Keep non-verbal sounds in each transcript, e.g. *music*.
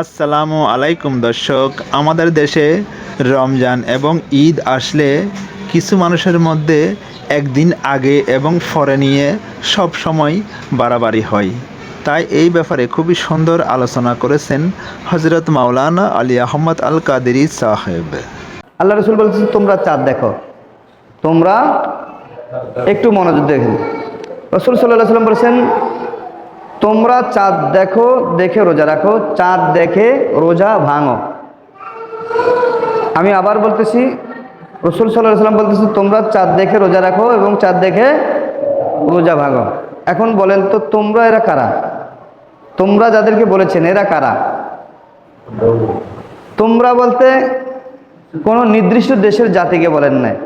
আসসালামু আলাইকুম দর্শক। আমাদের দেশে রমজান এবং ঈদ আসলে কিছু মানুষের মধ্যে একদিন আগে এবং পরে নিয়ে সব সময় বাড়াবাড়ি হয়। তাই এই ব্যাপারে খুবই সুন্দর আলোচনা করেছেন হজরত মাওলানা আলী আহমদ আল কাদেরি সাহেব। আল্লাহ রসুল বলছেন তোমরা চাঁদ দেখো। তোমরা একটু মনোযোগ দেখেন। রসুল সাল্লাহ সাল্লাম বলেছেন তোমরা চাঁদ দেখো, দেখে রোজা রাখো, চাঁদ দেখে রোজা ভাঙো। আমি আবার বলতেছি, রসুল সাল্লাহ সাল্লাম বলতেছি, তোমরা চাঁদ দেখে রোজা রাখো এবং চাঁদ দেখে রোজা ভাঙো। এখন বলেন তো, তোমরা এরা কারা? তোমরা যাদেরকে বলেছেন, এরা কারা? তোমরা বলতে, কোনো নির্দিষ্ট দেশের জাতিকে বলেন নাই।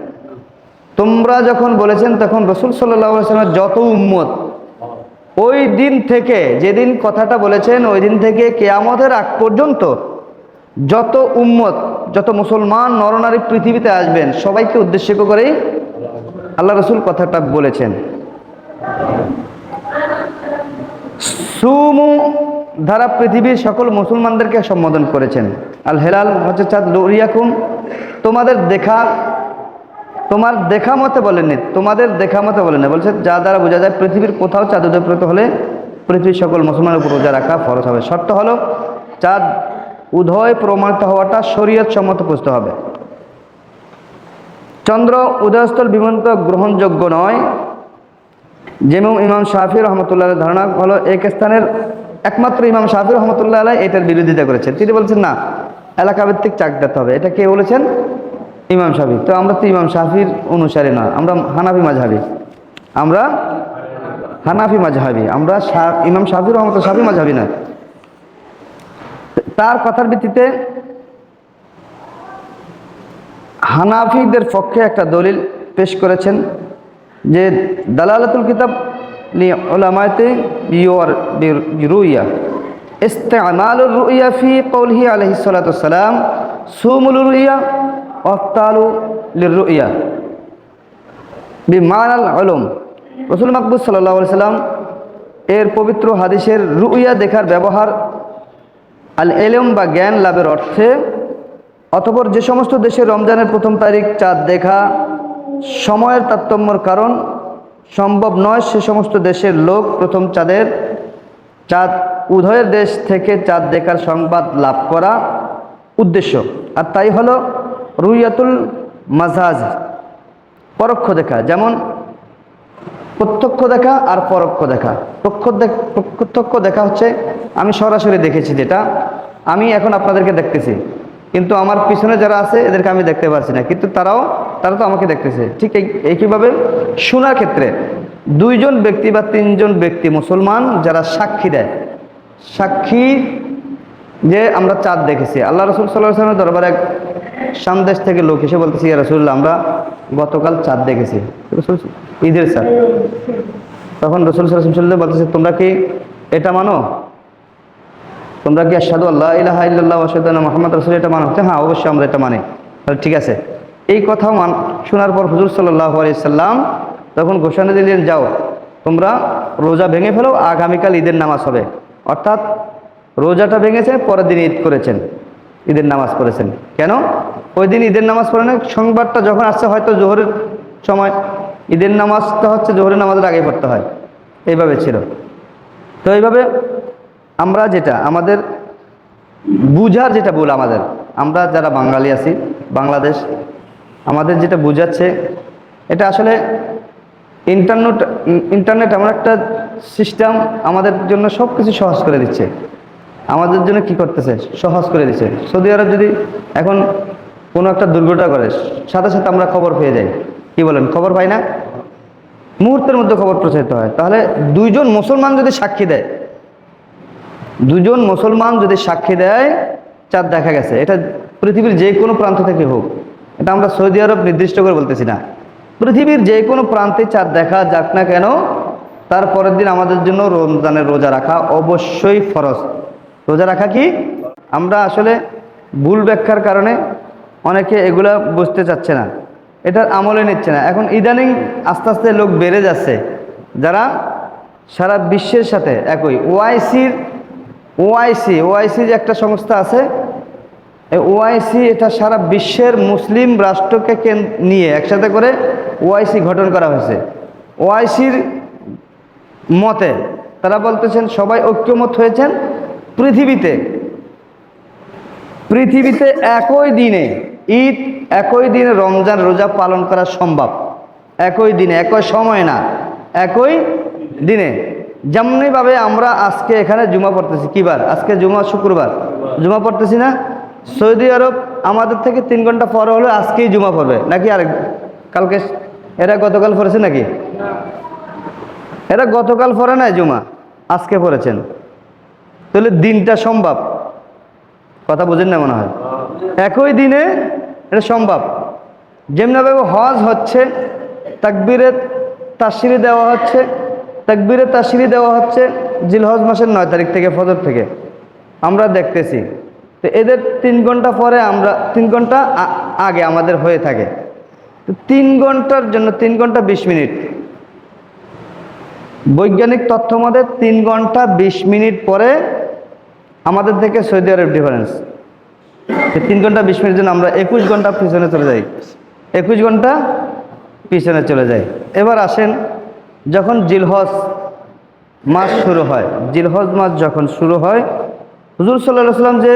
তোমরা যখন বলেছেন, তখন রসুল সাল্লাহ সাল্লামের যত উম্মত ওই দিন থেকে, যেদিন কথাটা বলেছেন, ওই দিন থেকে কেয়ামতের আগ পর্যন্ত যত উম্মত, যত মুসলমান, নরনারী পৃথিবীতে আসবেন, সবাইকে উদ্দেশ্য করেই আল্লাহ রসুল কথাটা বলেছেন। সুমু ধারা পৃথিবীর সকল মুসলমানদেরকে সম্বোধন করেছেন। আল হেলাল, হচ্ছে চাঁদ, লুরিয়াকুম, তোমাদের দেখা তোমার দেখা মতে বলেননি, তোমাদের দেখা মতে বলেনি বলছে, যা দ্বারা বোঝা যায়, পৃথিবীর কোথাও চাঁদ উদয়প্রত হলে পৃথিবীর সকল মুসলমানের উপর রোজা রাখা ফরজ হবে। শর্ত হলো, চাঁদ উদয় প্রমাণিত হওয়াটা শরীয়ত সম্মত বুঝতে হবে। চন্দ্র উদয়স্থল বিমন্ত গ্রহণযোগ্য নয়। যেমন ইমাম শাহি রহমতুল্লাহ ধারণা হলো, এক স্থানের একমাত্র ইমাম শাহি রহমতুল্লাহ আলাই এটার বিরোধিতা করেছেন। তিনি বলছেন, না, এলাকাভিত্তিক চাক দিতে হবে। এটা কে বলেছেন? ইমাম শাফি তো আমরা তো ইমাম শাফির অনুসারে না, আমরা হানাফি মাঝহাবি। আমরা হানাফি মাঝহাবি, আমরা ইমাম শাফিরও আমরা তো শাফি মাঝহাবি না। তার কথার ভিত্তিতে হানাফিদের পক্ষে একটা দলিল পেশ করেছেন যে দালালাতুল কিতাব ওলামায়তে ইউর রুইয়া। ইস্তে আমালুর রুইয়া ফি কৌলহি আলহিসাল্লাম সুমুল রুইয়া অস্তালু লিরুইয়া। বি মানাল আলম রসুল মকবুল সাল্লাহ সাল্লাম এর পবিত্র হাদিসের রুইয়া দেখার ব্যবহার আল এলম বা জ্ঞান লাভের অর্থে, অতপর যে সমস্ত দেশে রমজানের প্রথম তারিখ চাঁদ দেখা সময়ের তারতম্যর কারণ, সম্ভব নয় সে সমস্ত দেশের লোক প্রথম চাঁদের চাঁদ উদয়ের দেশ থেকে চাঁদ দেখার সংবাদ লাভ করা উদ্দেশ্য। আর তাই হলো রুইয়াতুল মাজাজ, পরোক্ষ দেখা, যেমন প্রত্যক্ষ দেখা আর পরোক্ষ দেখা। প্রত্যক্ষ দেখা হচ্ছে, আমি সরাসরি দেখেছি যেটা, আমি এখন আপনাদেরকে দেখতেছি। কিন্তু আমার পিছনে যারা আছে, এদেরকে আমি দেখতে পারছি না। কিন্তু তারাও, তারা তো আমাকে দেখতেছে। ঠিক এই একইভাবে শোনার ক্ষেত্রে দুইজন ব্যক্তি বা তিনজন ব্যক্তি মুসলমান যারা সাক্ষী দেয়। সাক্ষী যে আমরা চাঁদ দেখেছি। আল্লাহ রসুল সাল্লাহ সাল্লামের দরবারে এক সামদেশ থেকে লোক এসে বলতেছি ইয়া রসুল্লাহ আমরা গতকাল চাঁদ দেখেছি। ঈদের চাঁদ। তখন রসুল সাল্লাহ বলতেছে তোমরা কি এটা মানো? তোমরা কি আসাদু আল্লাহ ইলাহা ওয়াসাদুল্লাহ মোহাম্মদ রসুল এটা মানো? বলছে, হ্যাঁ অবশ্যই আমরা এটা মানি। তাহলে ঠিক আছে। এই কথা মান শোনার পর হুজুর সাল্লাহ আলাইসাল্লাম তখন ঘোষণা দিলেন যাও তোমরা রোজা ভেঙে ফেলো আগামীকাল ঈদের নামাজ হবে। অর্থাৎ রোজাটা ভেঙেছে, পরের দিন ঈদ করেছেন, ঈদের নামাজ পড়েছেন। কেন? ওই দিন ঈদের নামাজ পড়েন সংবাদটা যখন আসছে হয়তো জোহরের সময়, ঈদের নামাজটা হচ্ছে জোহরের নামাজের আগে পড়তে হয়। এইভাবে ছিল। তো এইভাবে আমরা যেটা, আমাদের বুঝার যেটা ভুল আমাদের, আমরা যারা বাঙালি আছি, বাংলাদেশ, আমাদের যেটা বুঝাচ্ছে, এটা আসলে ইন্টারনেট ইন্টারনেট এমন একটা সিস্টেম আমাদের জন্য সব কিছু সহজ করে দিচ্ছে। আমাদের জন্য কি করতেছে? সহজ করে দিছে। সৌদি আরব যদি এখন কোনো একটা দুর্ঘটনা করে, সাথে সাথে আমরা খবর পেয়ে যাই। কি বলেন, খবর পাই না? মুহূর্তের মধ্যে খবর প্রচারিত হয়। তাহলে দুইজন মুসলমান যদি সাক্ষী দেয় দুজন মুসলমান যদি সাক্ষী দেয়, চাঁদ দেখা গেছে। এটা পৃথিবীর যে কোনো প্রান্ত থেকে হোক। এটা আমরা সৌদি আরব নির্দিষ্ট করে বলতেছি না। পৃথিবীর যে কোনো প্রান্তে চাঁদ দেখা যাক না কেন, তার পরের দিন আমাদের জন্য রমজানের রোজা রাখা অবশ্যই ফরজ। রোজা রাখা কি? আমরা আসলে ভুল ব্যাখ্যার কারণে অনেকে এগুলা বুঝতে চাচ্ছে না। এটার আমলে নিচ্ছে না। এখন ইদানিং আস্তে আস্তে লোক বেড়ে যাচ্ছে। যারা সারা বিশ্বের সাথে একই। ওআইসির ওআইসি ওআইসি যে একটা সংস্থা আছে ওআইসি এটা সারা বিশ্বের মুসলিম রাষ্ট্রকে নিয়ে একসাথে করে ওআইসি গঠন করা হয়েছে? ওআইসির মতে তারা বলতেছেন, সবাই ঐক্যমত হয়েছেন পৃথিবীতে। পৃথিবীতে একই দিনে, ঈদ একই দিনে রমজান রোজা পালন করা সম্ভব। একই দিনে, একই সময় না, একই দিনে। যেমনিভাবে আমরা আজকে এখানে জুমা পড়তেছি কিবার আজকে জুমা শুক্রবার। জুমা পড়তেছি না? সৌদি আরব আমাদের থেকে তিন ঘণ্টা পরে হলে আজকেই জুমা পড়বে। নাকি আরেক কালকে এরা গতকাল পড়েছে নাকি? এরা গতকাল পড়ে নাই জুমা, আজকে পড়েছেন। তাহলে দিনটা সম্ভব। কথা বোঝেন না মনে হয়? একই দিনে এটা সম্ভব। যেমনিভাবে হজ হচ্ছে, তাকবিরে তাসিরি দেওয়া হচ্ছে, তাকবিরে তাসিরি দেওয়া হচ্ছে জিলহজ মাসের নয় তারিখ থেকে, ফজর থেকে। আমরা দেখতেছি। তো এদের তিন ঘণ্টা পরে আমরা, তিন ঘণ্টা আগে আমাদের হয়ে থাকে। তো তিন ঘণ্টার জন্য তিন ঘণ্টা বিশ মিনিট। বৈজ্ঞানিক তথ্য মতে তিন ঘণ্টা বিশ মিনিট পরে আমাদের থেকে সৌদি আরব ডিফারেন্স তিন ঘণ্টা, বিশ মিনিট জন্য আমরা একুশ ঘণ্টা পিছনে চলে যাই। একুশ ঘণ্টা পিছনে চলে যাই। এবার আসেন, যখন জিলহজ মাস শুরু হয়, জিলহজ মাস যখন শুরু হয়, হুজুর সাল্লাহ সাল্লাম যে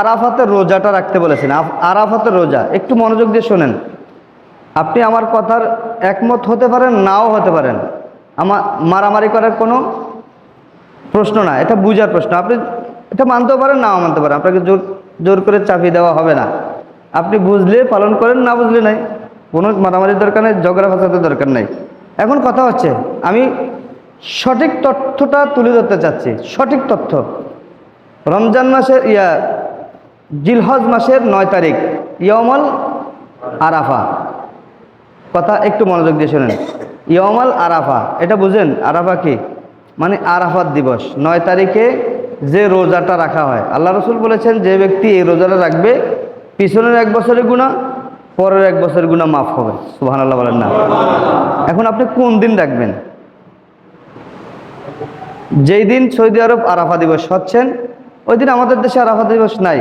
আরাফাতের রোজাটা রাখতে বলেছেন। আরাফাতের রোজা, একটু মনোযোগ দিয়ে শোনেন। আপনি আমার কথার একমত হতে পারেন, নাও হতে পারেন। আমার মারামারি করার কোনো প্রশ্ন না, এটা বুঝার প্রশ্ন। আপনি এটা মানতেও পারেন, নাও মানতে পারেন। আপনাকে জোর জোর করে চাপিয়ে দেওয়া হবে না। আপনি বুঝলে পালন করেন, না বুঝলে নাই। কোনো মারামারির দরকার নেই, ঝগড়া ফাঁসাতে দরকার নেই। এখন কথা হচ্ছে, আমি সঠিক তথ্যটা তুলে ধরতে চাচ্ছি, সঠিক তথ্য। রমজান মাসের, ইয়া, জিলহজ মাসের নয় তারিখ ইয়মল আরাফা। কথা একটু মনোযোগ দিয়ে শোনেন। ইয়মাল আরাফা, এটা বুঝেন, আরাফা কি? মানে আরাফাত দিবস। নয় তারিখে যে রোজাটা রাখা হয়। আল্লাহ রসুল বলেছেন, যে ব্যক্তি এই রোজাটা রাখবে, পিছনের এক বছরের গুণা পরের এক বছরের গুণা মাফ হবে। সুহান আল্লাহ বলেন না। এখন আপনি কোন দিন রাখবেন? যেই দিন সৌদি আরব আরাফা দিবস হচ্ছেন, ওই দিন আমাদের দেশে আরাফা দিবস নাই।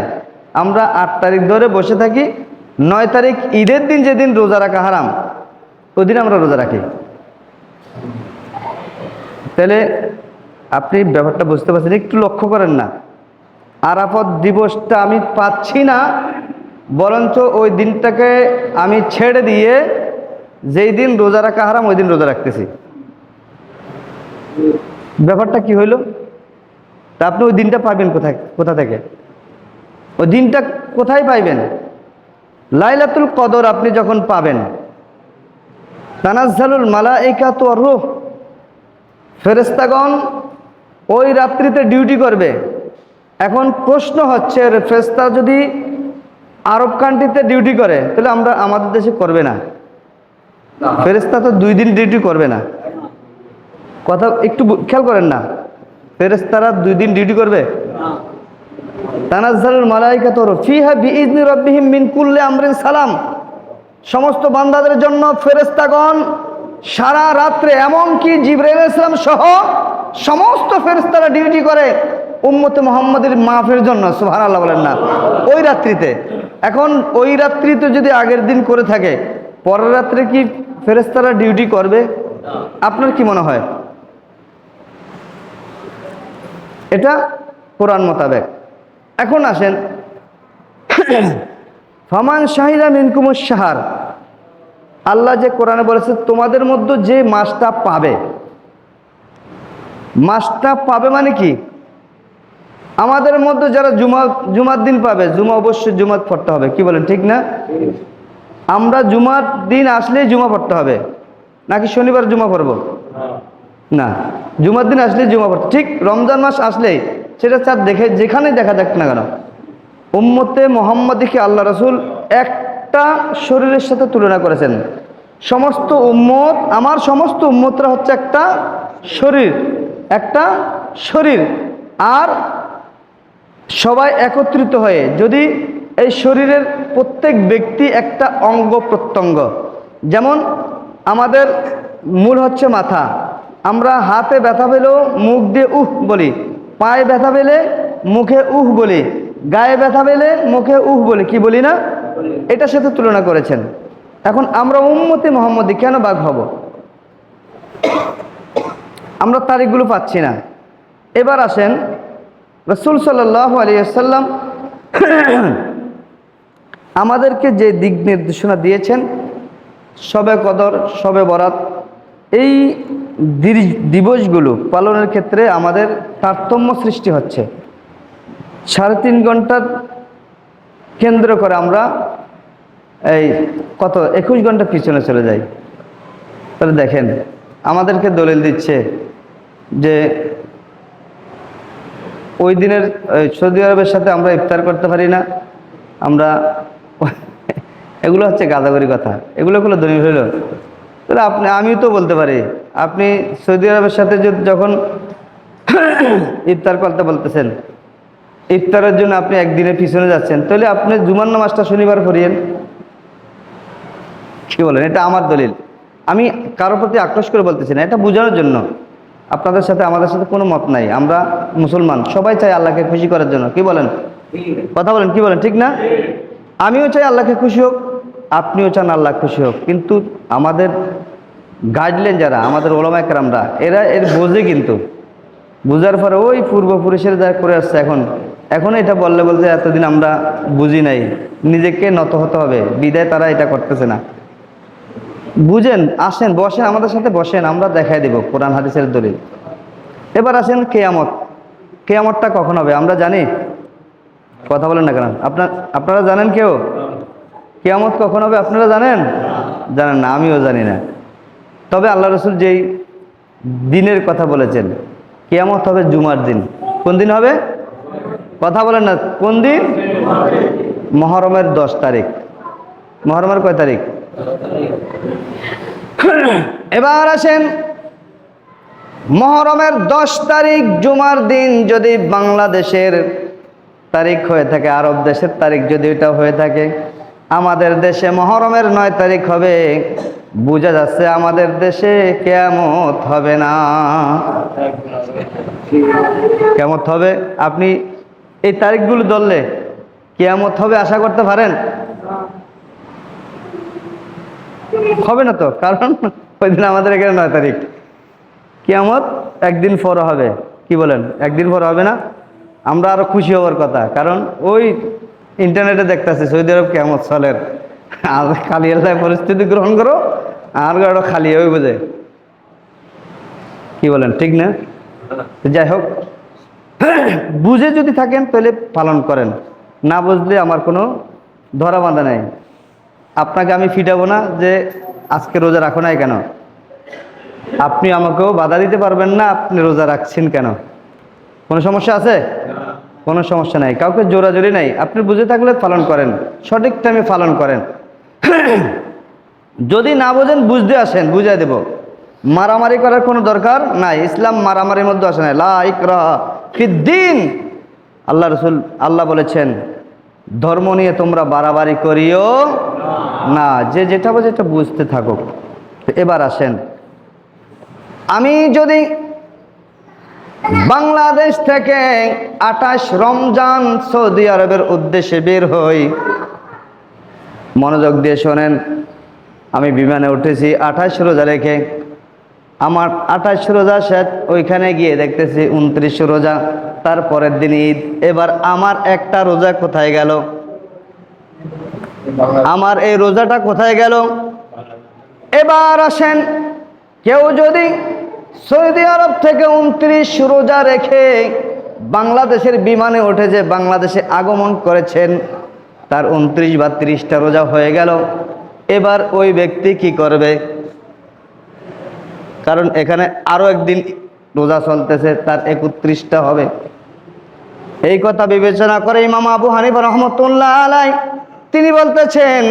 আমরা আট তারিখ ধরে বসে থাকি, নয় তারিখ ঈদের দিন যেদিন রোজা রাখা হারাম, ওই দিন আমরা রোজা রাখি। তাহলে আপনি ব্যাপারটা বুঝতে পারছেন, একটু লক্ষ্য করেন না। আরাফত দিবসটা আমি পাচ্ছি না, বরঞ্চ ওই দিনটাকে আমি ছেড়ে দিয়ে যেই দিন রোজা রাখা হারাম, ওই দিন রোজা রাখতেছি। ব্যাপারটা কি হইল? তা আপনি ওই দিনটা পাবেন কোথায়, কোথা থেকে? ওই দিনটা কোথায় পাইবেন? লাইলাতুল কদর আপনি যখন পাবেন, তানাজ্জালুল মালাইকা তো রুহ ফেরেস্তাগণ ওই রাত্রিতে ডিউটি করবে। এখন প্রশ্ন হচ্ছে ফেরেস্তা যদি আরব কান্ট্রিতে ডিউটি করে, তাহলে আমরা আমাদের দেশে করবে না। ফেরেস্তা তো দুই দিন ডিউটি করবে না। কথা একটু খেয়াল করেন না। ফেরেস্তারা দুই দিন ডিউটি করবে? তানাজ্জালুল মালাইকা তোর ফিহা বিইজনি রাব্বিহিম মিন আমরিন সালাম। সমস্ত বান্দাদের জন্য ফেরেস্তাগণ সারা রাত্রে এমনকি জিব্রাইল ইসলাম সহ সমস্ত ফেরেস্তারা ডিউটি করে উম্মতে মোহাম্মদের মাফের জন্য, সুবহানাল্লাহ বলেন না। ওই রাত্রিতে। এখন ওই রাত্রিতে যদি আগের দিন করে থাকে, পরের রাত্রে কি ফেরেস্তারা ডিউটি করবে? আপনার কি মনে হয়? এটা কোরআন মোতাবেক। এখন আসেন, ফমান শাহিদা মিনকুমুস সাহার আল্লাহ যে কোরআনে বলেছে, তোমাদের মধ্যে যে মাসটা পাবে মাসটা পাবে মানে কি? আমাদের মধ্যে যারা জুমা, জুমার দিন পাবে, জুমা অবশ্যই জুমাত পড়তে হবে, কি বলেন, ঠিক না? আমরা জুমার দিন আসলেই জুমা পড়তে হবে, নাকি শনিবার জুমা পড়ব? না, জুমার দিন আসলেই জুমা পড়তে, ঠিক রমজান মাস আসলেই, সেটা চার দেখে, যেখানে দেখা যাক না কেন, উম্মতে মোহাম্মদীকে আল্লাহ রসুল একটা শরীরের সাথে তুলনা করেছেন। সমস্ত উম্মত, আমার সমস্ত উম্মতরা হচ্ছে একটা শরীর একটা শরীর। আর সবাই একত্রিত হয়ে যদি এই শরীরের প্রত্যেক ব্যক্তি একটা অঙ্গ প্রত্যঙ্গ, যেমন আমাদের মূল হচ্ছে মাথা। আমরা হাতে ব্যথা পেলেও মুখ দিয়ে উহ বলি, পায়ে ব্যথা পেলে মুখে উহ বলি, গায়ে ব্যথা পেলে মুখে উহ বলি, কি বলি না? এটার সাথে তুলনা করেছেন। এখন আমরা উম্মতি মোহাম্মদী কেন বাঘ হব? আমরা তারিখগুলো পাচ্ছি না। এবার আসেন, রসুল আলিয়াল্লাম আমাদেরকে যে দিক নির্দেশনা দিয়েছেন সবে কদর সবে বরাত, এই দিবসগুলো পালনের ক্ষেত্রে আমাদের তারতম্য সৃষ্টি হচ্ছে। সাড়ে তিন ঘণ্টার কেন্দ্র করে আমরা এই কত, একুশ ঘণ্টা পিছনে চলে যাই। তাহলে দেখেন, আমাদেরকে দলিল দিচ্ছে যে ওই দিনের সৌদি আরবের সাথে আমরা ইফতার করতে পারি না, আমরা *laughs* এগুলো হচ্ছে গাদাগরি কথা, এগুলো কোনো দলিল হইল। তাহলে আপনি, আমিও তো বলতে পারি, আপনি সৌদি আরবের সাথে যখন *coughs* ইফতার করতে বলতেছেন, ইফতারের জন্য আপনি একদিনের পিছনে যাচ্ছেন, তাহলে আপনি জুমার নামাজটা শনিবার পড়িয়েন। কি বলেন, এটা আমার দলিল। আমি কারোর প্রতি আক্রোশ করে বলতেছি না, এটা বোঝানোর জন্য। আপনাদের সাথে আমাদের সাথে কোনো মত নাই, আমরা মুসলমান, সবাই চাই আল্লাহকে খুশি করার জন্য। কি বলেন? কথা বলেন, কি বলেন, ঠিক না? আমিও চাই আল্লাহকে খুশি হোক, আপনিও চান আল্লাহ খুশি হোক, কিন্তু আমাদের গাইডলাইন যারা, আমাদের ওলামাইকরামরা এরা এর বোঝে কিন্তু। বোঝার পরে ওই পূর্বপুরুষের যা করে আসছে এখন এখন এটা বললে বলতে এতদিন আমরা বুঝি নাই, নিজেকে নত হতে হবে, বিদায় তারা এটা করতেছে না। বুঝেন, আসেন, বসেন, আমাদের সাথে বসেন, আমরা দেখাই দেব কোরআন হাদিসের দলিল। এবার আসেন কেয়ামত। কেয়ামতটা কখন হবে, আমরা জানি? কথা বলেন না কেন? আপনার, আপনারা জানেন কেউ? কেয়ামত কখন হবে, আপনারা জানেন? জানেন না, আমিও জানি না। তবে আল্লাহ রসুল যেই দিনের কথা বলেছেন, কেয়ামত হবে জুমার দিন। কোন দিন হবে? কথা বলেন না, কোন দিন? মহরমের দশ তারিখ। মহরমের কয় তারিখ? *coughs* এবার আসেন, মহরমের দশ তারিখ জুমার দিন যদি বাংলাদেশের তারিখ হয়ে থাকে, আরব দেশের তারিখ যদি এটা হয়ে থাকে, আমাদের দেশে মহরমের নয় তারিখ হবে, বোঝা যাচ্ছে আমাদের দেশে কেমত হবে না। কেমত হবে? আপনি এই তারিখগুলো ধরলে কেয়ামত হবে আশা করতে পারেন? হবে না তো? কারণ ওই দিন আমাদের এখানে নয় তারিখ। কিয়ামত একদিন পর হবে। কি বলেন? একদিন পর হবে না? আমরা আরও খুশি হওয়ার কথা। কারণ ওই ইন্টারনেটে দেখতেছি, সৌদি আরব কেমত চলের। আর খালি এলাকায় পরিস্থিতি গ্রহণ করো, আর খালি ওই বোঝে কি বলেন? ঠিক না? যাই হোক। বুঝে যদি থাকেন, তাহলে পালন করেন। না বুঝলে আমার কোনো ধরা বাঁধা নেই। আপনাকে আমি ফিটাবো না যে আজকে রোজা রাখো নাই কেন? আপনি আমাকেও বাধা দিতে পারবেন না, আপনি রোজা রাখছেন কেন? কোনো সমস্যা আছে? কোনো সমস্যা নাই। কাউকে জোরাজোরি নাই। আপনি বুঝে থাকলে পালন করেন। সঠিক টাইমে পালন করেন। *clears throat* যদি না বোঝেন, বুঝতে আসেন, বুঝাই দেব। মারামারি করার কোনো দরকার নাই। ইসলাম মারামারির মধ্যে আসে না লাইক ফিদ্দিন। আল্লাহ রসুল, আল্লাহ বলেছেন ধর্ম নিয়ে তোমরা বাড়াবাড়ি করিও না। যে যেটা বোঝে এটা বুঝতে থাকুক। তো এবার আসেন। আমি যদি বাংলাদেশ থেকে আঠাশ রমজান সৌদি আরবের উদ্দেশ্যে বের হই, মনোযোগ দিয়ে শোনেন, আমি বিমানে উঠেছি আঠাশ রোজা রেখে। আমার আঠাশ রোজা শেষ, ওইখানে গিয়ে দেখতেছি উনত্রিশ রোজা। তারপরের দিন ঈদ। এবার আমার একটা রোজা কোথায় গেল? আমার এই রোজাটা কোথায় গেল? এবার আসেন, কেউ যদি সৌদি আরব থেকে উনত্রিশ রোজা রেখে বাংলাদেশের বিমানে উঠে যে বাংলাদেশে আগমন করেছেন, তার উনত্রিশ বা ত্রিশটা রোজা হয়ে গেল। এবার ওই ব্যক্তি কি করবে? কারণ এখানে আরও একদিন রোজা চলতেছে, তার একত্রিশটা হবে। এই কথা বিবেচনা করে ইমাম আবু হানিফা রহমতুল্লাহ আলাই, তিনি বলতেছেন,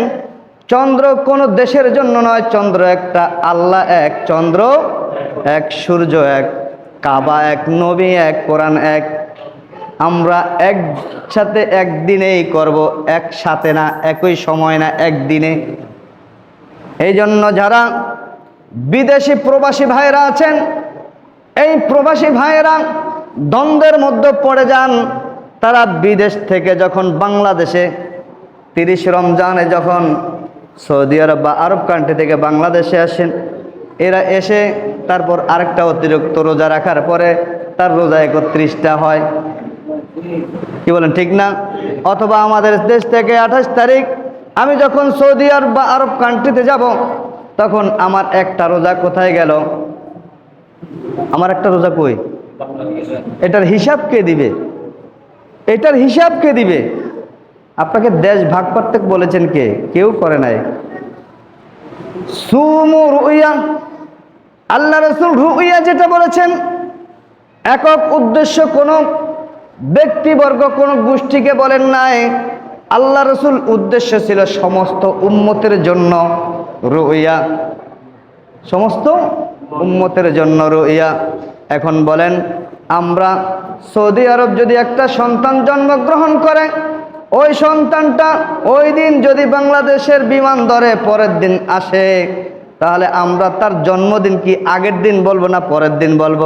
চন্দ্র কোন দেশের জন্য নয়, চন্দ্র একটা আল্লাহ, এক চন্দ্র, এক সূর্য, এক কাবা, এক নবী, এক কোরআন, এক। আমরা একসাথে একদিনেই করব, একসাথে না, একই সময় না, একদিনে। এই জন্য যারা বিদেশি প্রবাসী ভাইরা আছেন, এই প্রবাসী ভাইয়েরা দ্বন্দ্বের মধ্যে পড়ে যান তারা বিদেশ থেকে যখন বাংলাদেশে তিরিশ রমজানে যখন সৌদি আরব বা আরব কান্ট্রি থেকে বাংলাদেশে আসেন, এরা এসে তারপর আরেকটা অতিরিক্ত রোজা রাখার পরে তার রোজা একত্রিশটা হয়। কি বলেন, ঠিক না? অথবা আমাদের দেশ থেকে আঠাশ তারিখ, আমি যখন সৌদি আরব বা আরব কান্ট্রিতে যাব, তখন আমার একটা রোজা কোথায় গেল? আমার একটা রোজা কই? এটার হিসাব কে দিবে? এটার হিসাব কে দিবে? আপনাকে দেশ ভাগ করতে বলেছেন কে? কেউ করে নাই। সুমু রুইয়া, আল্লাহ রসুল রুইয়া যেটা বলেছেন, একক উদ্দেশ্য কোনো ব্যক্তিবর্গ, কোনো গোষ্ঠীকে বলেন নাই। আল্লাহ রসুল উদ্দেশ্য ছিল সমস্ত উম্মতের জন্য রুইয়া। সমস্ত উম্মতের জন্য রুইয়া। এখন বলেন, আমরা সৌদি আরব যদি একটা সন্তান জন্মগ্রহণ করে, ওই সন্তানটা ওই দিন যদি বাংলাদেশের বিমান ধরে পরের দিন আসে, তাহলে আমরা তার জন্মদিন কি আগের দিন বলব না পরের দিন বলব?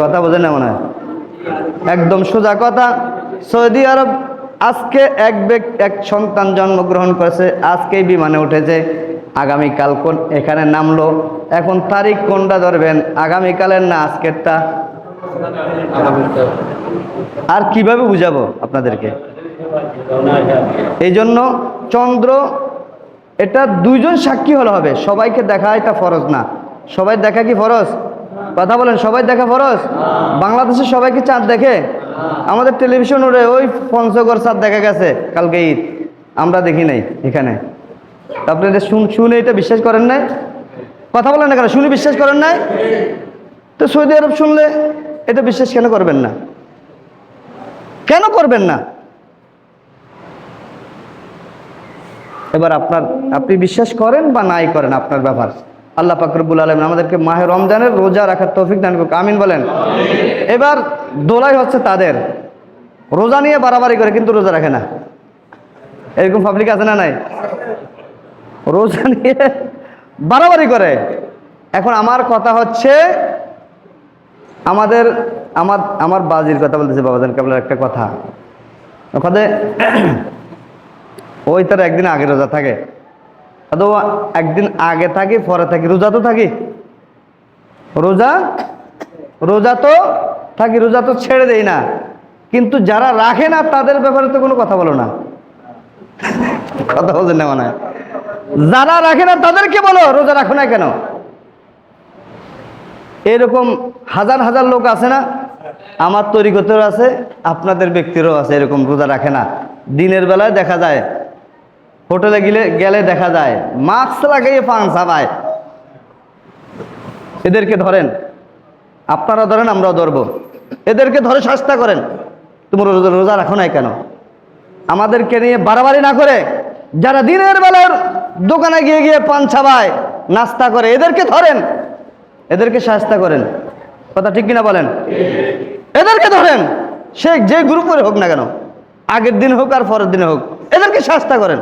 কথা বোঝে না মনে হয়? একদম সোজা কথা, সৌদি আরব আজকে এক ব্যক্তি, এক সন্তান জন্মগ্রহণ করেছে, আজকেই বিমানে উঠেছে। আগামীকাল কোন এখানে নামলো। এখন তারিখ কোনটা ধরবেন? আগামীকালের না আজকেরটা? আর কীভাবে বুঝাবো আপনাদেরকে? এই জন্য চন্দ্র, এটা দুইজন সাক্ষী হলে হবে। সবাইকে দেখা এটা ফরজ না। সবাই দেখা কি ফরজ? কথা বলেন, সবাই দেখা ফরজ? বাংলাদেশে সবাইকে চাঁদ দেখে? আমাদের টেলিভিশন উড়ে ওই পঞ্চগড় চাঁদ দেখা গেছে কালকে ঈদ। আমরা দেখি নাই এখানে। আপনি শুন শুনে এটা বিশ্বাস করেন নাই? কথা বলেন না কেন? শুনে বিশ্বাস করেন নাই? তো সৌদি আরব শুনলে এটা বিশ্বাস কেন করবেন না? কেন করবেন না? এবার আপনার আপনি বিশ্বাস করেন বা নাই করেন আপনার ব্যাপার আল্লাহ পাকরবুল আলম আমাদেরকে মাহে রমজানের রোজা রাখার তৌফিক দান করুক। আমিন বলেন। এবার দোলাই হচ্ছে তাদের। রোজা নিয়ে বাড়াবাড়ি করে, কিন্তু রোজা রাখে না। এরকম পাবলিক আছে না নাই? রোজা নিয়ে বাড়াবাড়ি করে। এখন আমার কথা হচ্ছে, আমাদের, আমার আমার বাজির কথা বলতেছে বাবাজান কেবলের একটা কথা। ওখানে ওই তার একদিন আগে রোজা থাকে। তো একদিন আগে থাকি, পরে থাকি, রোজা তো থাকি। রোজা রোজা তো থাকি, রোজা তো ছেড়ে দেই না। কিন্তু যারা রাখে না, তাদের ব্যাপারে তো কোনো কথা বলো না। কথা বলছেন না মনে? যারা রাখে না, তাদেরকে বলো, রোজা রাখো না কেন? এরকম হাজার হাজার লোক আছে না, আমার তরিকতেও আছে, আপনাদের ব্যক্তিরও আছে, এরকম রোজা রাখে না। দিনের বেলায় দেখা যায়, হোটেলে গেলে গেলে দেখা যায়, মাস্ক লাগাইয়ে পান সাবায় এদেরকে ধরেন, আপনারা ধরেন, আমরাও ধরবো। এদেরকে ধরে সস্তা করেন তুমি রোজা রোজা রাখো নাই কেন? আমাদেরকে নিয়ে বাড়াবাড়ি না করে যারা দিনের বেলার দোকানে গিয়ে গিয়ে পান ছাবায়, নাস্তা করে, এদেরকে ধরেন। এদেরকে সাহস্তা করেন। কথা ঠিক কিনা বলেন? এদেরকে ধরেন। সে যে গ্রুপের হোক না কেন, আগের দিন হোক আর পরের দিনে হোক, এদেরকে সাহস্তা করেন।